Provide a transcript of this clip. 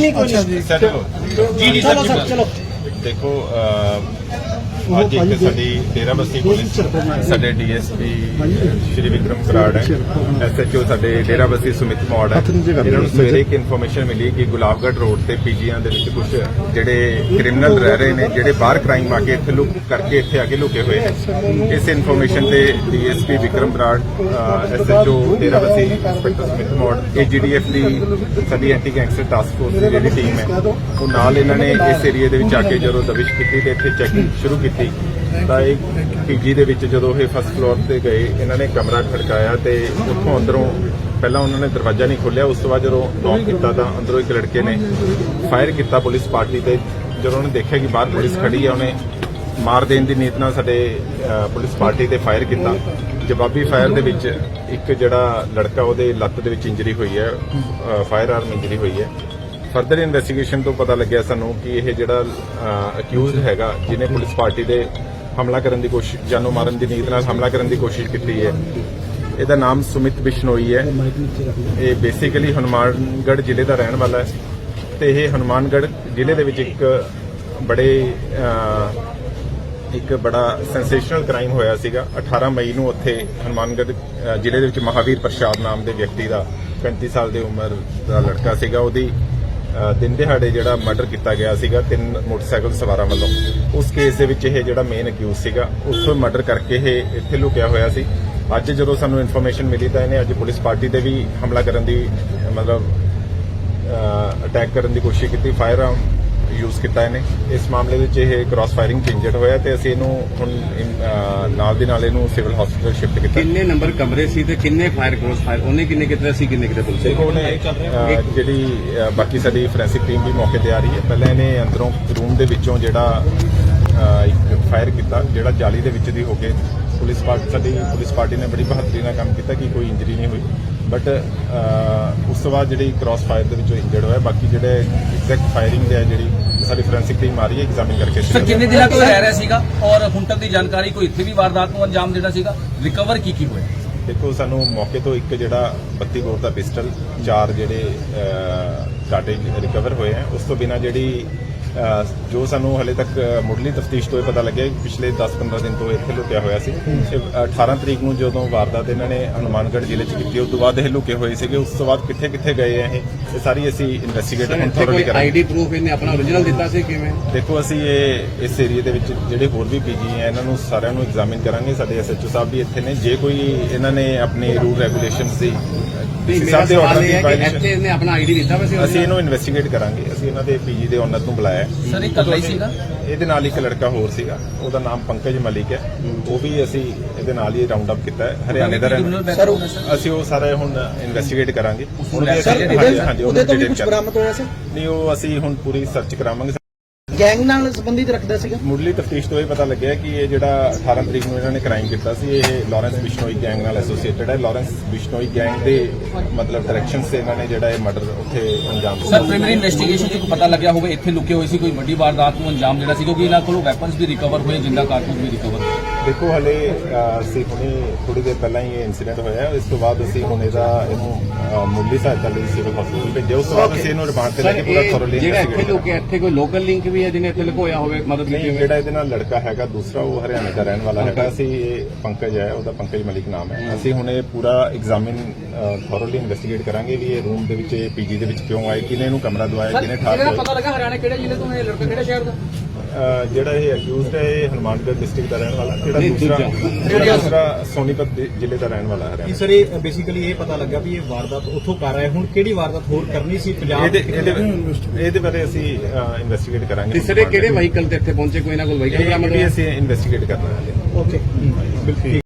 ਨਹੀਂ ਕੋਈ ਨਹੀਂ। ਜੀ। ਜੀ ਚਲੋ ਸਰ ਚਲੋ। ਦੇਖੋ ਅਹ, ਅੱਜ ਇੱਕ ਸਾਡੀ ਡੇਰਾ ਬਸਤੀ ਪੁਲਿਸ ਸਾਡੇ ਡੀਐਸਪੀ ਸ਼੍ਰੀ ਵਿਕਰਮ ਬਰਾੜ ਹੈ। ਐਸਐਚਓ ਸਾਡੇ ਡੇਰਾ ਬਸਤੀ ਸੁਮਿਤ ਮੌੜ ਹੈ। ਇਹਨਾਂ ਨੂੰ ਸਵੇਰੇ ਇੱਕ ਇਨਫੋਰਮੇਸ਼ਨ ਮਿਲੀ ਕਿ ਗੁਲਾਬਗੜ੍ਹ ਰੋਡ ਤੇ ਪੀਜੀਆਂ ਦੇ ਵਿੱਚ ਕੁਝ ਜਿਹੜੇ ਕ੍ਰਿਮੀਨਲ ਰਹਿ ਰਹੇ ਨੇ ਜਿਹੜੇ ਬਾਹਰ ਕ੍ਰਾਈਮ ਆ ਕੇ ਇੱਥੇ ਲੁਕ ਕਰਕੇ ਇੱਥੇ ਆ ਕੇ ਲੁਕੇ ਹੋਏ ਨੇ। ਇਸ ਇਨਫੋਰਮੇਸ਼ਨ ਤੇ DSP Vikram Brar SHO Dera Bassi inspector Sumit Maur AGTF ਦੀ ਸਾਡੀ ਐਂਟੀ ਗੈਂਗਸਟਰ ਟਾਸਕ ਫੋਰਸ ਦੀ ਜਿਹੜੀ ਟੀਮ ਹੈ ਉਹ ਨਾਲ ਇਹਨਾਂ ਨੇ ਇਸ ਏਰੀਆ ਦੇ ਵਿੱਚ ਆ ਕੇ ਜਦੋਂ ਦਬਿਸ਼ ਕੀਤੀ ਤੇ ਇੱਥੇ ਚੈਕਿੰਗ ਸ਼ੁਰੂ ਕੀਤੀ। ਤਾਂ ਇਹ ਪੀਜੀ ਦੇ ਵਿੱਚ ਜਦੋਂ ਇਹ ਫਸਟ ਫਲੋਰ ਤੇ ਗਏ, ਇਹਨਾਂ ਨੇ ਕਮਰਾ ਖੜਕਾਇਆ ਤੇ ਉੱਥੋਂ ਅੰਦਰੋਂ ਪਹਿਲਾਂ ਉਹਨਾਂ ਨੇ ਦਰਵਾਜ਼ਾ ਨਹੀਂ ਖੋਲ੍ਹਿਆ, ਉਸ ਤੋਂ ਬਾਅਦ ਜਦੋਂ ਨੌਕ ਕੀਤਾ ਤਾਂ ਅੰਦਰੋਂ ਇੱਕ ਲੜਕੇ ਨੇ ਫਾਇਰ ਕੀਤਾ ਪੁਲਿਸ ਪਾਰਟੀ ਤੇ। ਜਦੋਂ ਉਹਨੇ ਦੇਖਿਆ ਕਿ ਬਾਹਰ ਪੁਲਿਸ ਖੜੀ ਹੈ ਉਹਨੇ ਮਾਰ ਦੇਣ ਦੀ ਨੀਤ ਨਾਲ ਸਾਡੇ ਪੁਲਿਸ ਪਾਰਟੀ ਤੇ ਫਾਇਰ ਕੀਤਾ। ਜਵਾਬੀ ਫਾਇਰ ਦੇ ਵਿੱਚ ਇੱਕ ਜਿਹੜਾ ਲੜਕਾ ਉਹਦੇ ਲੱਤ ਦੇ ਵਿੱਚ ਇੰਜਰੀ ਹੋਈ ਹੈ ਫਾਇਰ ਆਰਮ ਇੰਜਰੀ ਹੋਈ ਹੈ। ਫਰਦਰ ਇਨਵੈਸਟੀਗੇਸ਼ਨ ਤੋਂ ਪਤਾ ਲੱਗਿਆ ਸਾਨੂੰ ਕਿ ਇਹ ਜਿਹੜਾ ਅਕਿਊਜ਼ਡ ਹੈਗਾ, ਜਿਹਨੇ ਪੁਲਿਸ ਪਾਰਟੀ ਦੇ ਹਮਲਾ ਕਰਨ ਦੀ ਕੋਸ਼ਿਸ਼, ਜਾਨੋਂ ਮਾਰਨ ਦੀ ਨੀਤ ਨਾਲ ਹਮਲਾ ਕਰਨ ਦੀ ਕੋਸ਼ਿਸ਼ ਕੀਤੀ ਹੈ। ਇਹਦਾ ਨਾਮ ਸੁਮਿਤ ਬਿਸ਼ਨੋਈ ਹੈ। ਇਹ ਬੇਸਿਕਲੀ ਹਨੂਮਾਨਗੜ੍ਹ ਜ਼ਿਲ੍ਹੇ ਦਾ ਰਹਿਣ ਵਾਲਾ ਹੈ। ਤੇ ਇਹ ਹਨੂਮਾਨਗੜ੍ਹ ਜ਼ਿਲ੍ਹੇ ਦੇ ਵਿੱਚ ਇੱਕ ਬੜੇ ਇੱਕ ਬੜਾ ਸੈਂਸੇਸ਼ਨਲ ਕ੍ਰਾਈਮ ਹੋਇਆ ਸੀਗਾ। 18 ਮਈ ਨੂੰ ਉੱਥੇ ਹਨੂਮਾਨਗੜ੍ਹ ਜ਼ਿਲ੍ਹੇ ਦੇ ਵਿੱਚ ਮਹਾਵੀਰ ਪ੍ਰਸ਼ਾਦ ਨਾਮ ਦੇ ਵਿਅਕਤੀ ਦਾ 35 ਸਾਲ ਦੀ ਉਮਰ ਦਾ ਲੜਕਾ ਸੀਗਾ। ਉਹਦੀ ਦਿਨ ਦਿਹਾੜੇ ਜਿਹੜਾ ਮਰਡਰ ਕੀਤਾ ਗਿਆ ਸੀਗਾ, ਤਿੰਨ ਮੋਟਰਸਾਈਕਲ ਸਵਾਰਾਂ ਵੱਲੋਂ। ਉਸ ਕੇਸ ਦੇ ਵਿੱਚ ਇਹ ਜਿਹੜਾ ਮੇਨ ਅਕਿਊਜ਼ ਸੀਗਾ, ਉੱਥੋਂ ਮਰਡਰ ਕਰਕੇ ਇਹ ਇੱਥੇ ਲੁਕਿਆ ਹੋਇਆ ਸੀ। ਅੱਜ ਜਦੋਂ ਸਾਨੂੰ ਇਨਫੋਰਮੇਸ਼ਨ ਮਿਲੀ ਤਾਂ ਇਹਨੇ ਅੱਜ ਪੁਲਿਸ ਪਾਰਟੀ ਤੇ ਵੀ ਹਮਲਾ ਕਰਨ ਦੀ, ਮਤਲਬ ਅਟੈਕ ਕਰਨ ਦੀ ਕੋਸ਼ਿਸ਼ ਕੀਤੀ। ਫਾਇਰ ਆਰਮ ਯੂਜ਼ ਕੀਤਾ ਇਹਨੇ। ਇਸ ਮਾਮਲੇ ਵਿੱਚ ਇਹ ਕ੍ਰਾਸ ਫਾਇਰਿੰਗ ਇੰਜਰਡ ਹੋਇਆ ਤੇ ਅਸੀਂ ਇਹਨੂੰ ਹੁਣ ਨਾਲ ਦੀ ਨਾਲ ਇਹਨੂੰ ਸਿਵਲ ਹਸਪੀਟਲ ਸ਼ਿਫਟ ਕੀਤਾ। ਕਿੰਨੇ ਨੰਬਰ ਕਮਰੇ ਸੀ ਤੇ ਕਿੰਨੇ ਫਾਇਰ ਕ੍ਰੋਸ ਫਾਇਰ ਉਹਨੇ ਕਿੰਨੇ ਕਿਤੇ ਸੀ ਕਿੰਨੇ ਕਿਤੇ ਪੁਲਿਸ ਦੇਖੋ ਉਹਨੇ ਅਹ, ਜਿਹੜੀ ਬਾਕੀ ਸਾਡੀ ਫੋਰੈਂਸਿਕ ਟੀਮ ਵੀ ਮੌਕੇ ਤੇ ਆ ਰਹੀ ਹੈ। ਪਹਿਲਾਂ ਇਹਨੇ ਅੰਦਰੋਂ ਰੂਮ ਦੇ ਵਿੱਚੋਂ ਜਿਹੜਾ ਇੱਕ ਫਾਇਰ ਕੀਤਾ ਜਿਹੜਾ ਜਾਲੀ ਦੇ ਵਿੱਚ ਦੀ ਹੋ ਕੇ ਪੁਲਿਸ ਪਾਰਟੀ ਸਾਡੀ ਪੁਲਿਸ ਪਾਰਟੀ ਨੇ ਬੜੀ ਬਹਾਦਰੀ ਨਾਲ ਕੰਮ ਕੀਤਾ ਕਿ ਕੋਈ ਇੰਜਰੀ ਨਹੀਂ ਹੋਈ। ਬਟ ਉਸ ਤੋਂ ਬਾਅਦ ਜਿਹੜੀ ਕ੍ਰਾਸ ਫਾਇਰ ਦੇ ਵਿੱਚੋਂ ਇੰਜਰਡ ਹੋਇਆ ਬਾਕੀ ਜਿਹੜੇ ਐਗਜ਼ੈਕਟ ਫਾਇਰਿੰਗ ਦੇ ਜਿਹੜੀ ਸਾਡੀ ਫੋਰੈਂਸਿਕ ਟੀਮ ਆ ਰਹੀ ਹੈ ਐਗਜ਼ਾਮਿਨ ਕਰਕੇ ਸਰ ਕਿੰਨੇ ਦਿਨਾਂ ਤੋਂ ਰਹਿ ਰਿਹਾ ਸੀਗਾ? ਔਰ ਹੁਣ ਤੱਕ ਦੀ ਜਾਣਕਾਰੀ ਕੋਈ ਇੱਥੇ ਵੀ ਵਾਰਦਾਤ ਨੂੰ ਅੰਜਾਮ ਦੇਣਾ ਸੀਗਾ? ਰਿਕਵਰ ਕੀ ਕੀ ਹੋਇਆ? ਦੇਖੋ ਸਾਨੂੰ ਮੌਕੇ ਤੋਂ ਇੱਕ ਜਿਹੜਾ 32 ਬੋਰ ਦਾ ਪਿਸਟਲ ਚਾਰ ਜਿਹੜੇ ਕਾਟੇਜ ਰਿਕਵਰ ਹੋਏ ਹੈ ਉਸ ਤੋਂ ਬਿਨਾ ਜਿਹੜੀ ਜੋ ਸਾਨੂੰ ਹਲੇ ਤੱਕ ਮੁੱਢਲੀ ਤਫਤੀਸ਼ ਤੋਂ ਇਹ ਪਤਾ ਲੱਗਿਆ ਕਿ ਪਿਛਲੇ 10-15 ਦਿਨ ਤੋਂ ਇੱਥੇ ਲੁਕਿਆ ਹੋਇਆ ਸੀ। ਤੇ 18 ਤਰੀਕ ਨੂੰ ਜਦੋਂ ਵਾਰਦਾਤ ਇਹਨਾਂ ਨੇ ਹਨੂਮਾਨਗੜ੍ਹ ਜ਼ਿਲ੍ਹੇ 'ਚ ਕੀਤੀ ਉਸ ਤੋਂ ਬਾਅਦ ਇਹ ਲੁਕੇ ਹੋਏ ਸੀਗੇ। ਉਸ ਤੋਂ ਬਾਅਦ ਕਿੱਥੇ ਕਿੱਥੇ ਗਏ ਆ ਇਹ? ਇਹ ਸਾਰੀ ਅਸੀਂ ਇਨਵੈਸਟੀਗੇਟ ਹੁਣ ਥੋੜੀ ਕਰਾਂਗੇ। ਆਈਡੀ ਪ੍ਰੂਫ ਇਹਨੇ ਆਪਣਾ ਓਰੀਜਨਲ ਦਿੱਤਾ ਸੀ ਕਿਵੇਂ? ਦੇਖੋ ਅਸੀਂ ਇਹ ਇਸ ਏਰੀਆ ਦੇ ਵਿੱਚ ਜਿਹੜੇ ਹੋਰ ਵੀ ਪੀਜੀ ਹੈ ਇਹਨਾਂ ਨੂੰ ਸਾਰਿਆਂ ਨੂੰ ਐਗਜ਼ਾਮਿਨ ਕਰਾਂਗੇ। ਸਾਡੇ ਐਸਐਚਓ ਸਾਹਿਬ ਵੀ ਇੱਥੇ ਨੇ। ਜੇ ਕੋਈ ਇਹਨਾਂ ਨੇ ਆਪਣੇ ਰੂਲ ਰੈਗੂਲੇਸ਼ਨਸ ਦੀ ਸਾਹਿਬ ਦੇ ਆਰਡਰ ਦੀ violation- ਇੱਥੇ ਇਹਨੇ ਆਪਣਾ ਆਈਡੀ ਦਿੱਤਾ ਵੈਸੇ ਅਸੀਂ ਇਹਨੂੰ ਇਨਵੈਸਟੀਗੇਟ ਕਰਾਂਗੇ। ਅਸੀਂ ਇਹਨਾਂ ਦੇ ਪੀਜੀ ਦੇ ਓਨਰ ਨੂੰ ਬੁਲਾਇਆ ਹੈ। ਸਰ ਇਹ ਇਕੱਲਾ ਹੀ ਸੀਗਾ? ਇਹਦੇ ਨਾਲ ਇੱਕ ਲੜਕਾ ਹੋਰ ਸੀਗਾ। ਉਹਦਾ ਨਾਮ ਪੰਕਜ ਮਲਿਕ ਹੈ। ਉਹ ਵੀ ਅਸੀਂ ਇਹਦੇ ਨਾਲ ਹੀ ਰਾਉਂਡ ਅਪ ਕੀਤਾ ਹੈ। ਹਰਿਆਣੇ ਦਾ ਰਹਿਣ ਸਰ ਅਸੀਂ ਉਹ ਸਾਰਾ ਹੁਣ ਇਨਵੈਸਟੀਗੇਟ ਕਰਾਂਗੇ। ਹੁਣ ਵੀ ਸਰ, ਅਸੀਂ ਉਹਦੇ- ਹਾਂਜੀ ਹਾਂਜੀ ਉਹਦੇ ਤੋਂ ਵੀ ਕੁਝ। ਬਰਾਮਦ ਹੋਇਆ ਸੀ ਨਹੀਂ ਉਹ ਅਸੀਂ ਹੁਣ ਪੂਰੀ ਸਰਚ ਕਰਾਵਾਂਗੇ। ਗੈਂਗ ਨਾਲ ਸੰਬੰਧਿਤ ਰੱਖਦਾ ਸੀਗਾ? ਮੁੱਢਲੀ ਤਫਤੀਸ਼ ਤੋਂ ਇਹ ਪਤਾ ਲੱਗਿਆ ਕਿ ਇਹ ਜਿਹੜਾ 18 ਤਰੀਕ ਨੂੰ ਇਹਨਾਂ ਨੇ ਕ੍ਰਾਈਮ ਕੀਤਾ ਸੀ ਇਹ ਲਾਰੈਂਸ ਬਿਸ਼ਨੋਈ ਗੈਂਗ ਨਾਲ ਐਸੋਸੀਏਟਡ ਹੈ। ਲਾਰੈਂਸ ਬਿਸ਼ਨੋਈ ਗੈਂਗ ਦੇ ਮਤਲਬ ਡਾਇਰੈਕਸ਼ਨ ਸੇ ਇਹਨਾਂ ਨੇ ਜਿਹੜਾ ਇਹ ਮਰਡਰ ਉੱਥੇ ਅੰਜਾਮ ਦਿੱਤਾ। ਸਰ ਪ੍ਰੀਮਰੀ ਇਨਵੈਸਟੀਗੇਸ਼ਨ ਚ ਪਤਾ ਲੱਗਿਆ ਹੋਵੇ ਇੱਥੇ ਲੁਕੇ ਹੋਏ ਸੀ ਕੋਈ ਵੱਡੀ ਵਾਰਦਾਤ ਨੂੰ ਅੰਜਾਮ ਦੇਣਾ ਸੀ ਕਿਉਂਕਿ ਇਹਨਾਂ ਕੋਲੋਂ ਵੈਪਨਸ ਵੀ ਰਿਕਵਰ ਹੋਏ ਜਿੰਦਾ ਕਾਰਤੂਸ ਵੀ ਰਿਕਵਰ ਹੋਏ। ਦੇਖੋ ਹਲੇ ਅਸੀਂ ਹੁਣੇ ਥੋੜੀ ਦੇਰ ਪਹਿਲਾਂ ਹੀ ਇਹ ਇਨਸੀਡੈਂਟ ਹੋਇਆ। ਇਸ ਤੋਂ ਬਾਅਦ ਅਸੀਂ ਹੁਣ ਇਹਦਾ ਇਹਨੂੰ ਮੁੱਢਲੀ ਸਹਾਇਤਾ ਲਈ ਸਿਵਲ ਹਸਪੀਟਲ ਭੇਜਿਆ। ਉਸ ਤੋਂ ਬਾਅਦ ਅਸੀਂ ਇਹਨੂੰ ਰਿਮਾਂਡ ਤੇ ਲੈ ਕੇ ਪੂਰਾ ਥੋਰਲੀ ਜਿਹੜਾ ਇੱਥੇ ਲੋਕ ਇੱਥੇ ਕੋਈ ਲੋਕਲ ਲਿੰਕ ਵੀ ਹੈ ਜਿਹਨੇ ਇੱਥੇ ਲੁਕੋਇਆ ਹੋਵੇ ਮਦਦ ਹੋਵੇ? ਜਿਹੜਾ ਇਹਦੇ ਨਾਲ ਲੜਕਾ ਹੈਗਾ ਦੂਸਰਾ ਉਹ ਹਰਿਆਣੇ ਦਾ ਰਹਿਣ ਵਾਲਾ ਹੈਗਾ। ਅਸੀਂ ਇਹ ਪੰਕਜ ਹੈ ਉਹਦਾ ਪੰਕਜ ਮਲਿਕ ਨਾਮ ਹੈ। ਅਸੀਂ ਹੁਣ ਇਹ ਪੂਰਾ ਐਗਜ਼ਾਮਿਨ ਥੋਰਲੀ ਇਨਵੈਸਟੀਗੇਟ ਕਰਾਂਗੇ ਵੀ ਇਹ ਰੂਮ ਦੇ ਵਿੱਚ ਇਹ ਪੀਜੀ ਦੇ ਵਿੱਚ ਕਿਉਂ ਆਏ ਕਿਹਨੇ ਇਹਨੂੰ ਕਮਰਾ ਦਵਾਇਆ ਕਿਹਨੇ ਠਾਕ ਹੋਇਆ ਲੱਗਾ ਹਰਿਆਣਾ ਕਿਹੜੇ ਜ਼ਿਲ੍ਹੇ ਤੋਂ ਇਹ ਲੜਕਾ ਕਿਹੜੇ ਸ਼ਹਿਰ ਦਾ ਜਿਹੜਾ ਇਹ ਅਕਿਊਜ਼ਡ ਹੈ ਇਹ ਹਨੂਮਾਨਗੜ੍ਹ ਡਿਸਟ੍ਰਿਕਟ ਦਾ ਰਹਿਣ ਵਾਲਾ ਜਿਹੜਾ ਦੂਸਰਾ। ਜਿਹੜਾ ਦੂਸਰਾ ਸੋਨੀਪਤ ਦੇ ਜ਼ਿਲ੍ਹੇ ਦਾ ਰਹਿਣ ਵਾਲਾ ਹੈ ਸਰ ਇਹ ਬੇਸਿਕਲੀ ਇਹ ਪਤਾ ਲੱਗਾ ਵੀ ਇਹ ਵਾਰਦਾਤ ਉੱਥੋਂ ਕਰ ਰਿਹਾ ਹੈ ਹੁਣ ਕਿਹੜੀ ਵਾਰਦਾਤ ਹੋਰ ਕਰਨੀ ਸੀ? ਪੰਜਾਬ ਇਹਦੇ ਇਹਦੇ ਇਹਦੇ ਬਾਰੇ ਅਸੀਂ ਇਨਵੈਸਟੀਗੇਟ ਕਰਾਂਗੇ। ਤੀਸਰੇ ਕਿਹੜੇ ਵਹੀਕਲ ਤੇ ਇੱਥੇ ਪਹੁੰਚੇ? ਕੋਈ ਇਹਨਾਂ ਕੋਲ ਵਹੀਕਲ ਬਰਾਮਦ ਹੋਇਆ? ਅਸੀਂ ਇਨਵੈਸਟੀਗੇਟ ਕਰਨਾ ਹੈ। ਓਕੇ ਬਿਲਕੁਲ।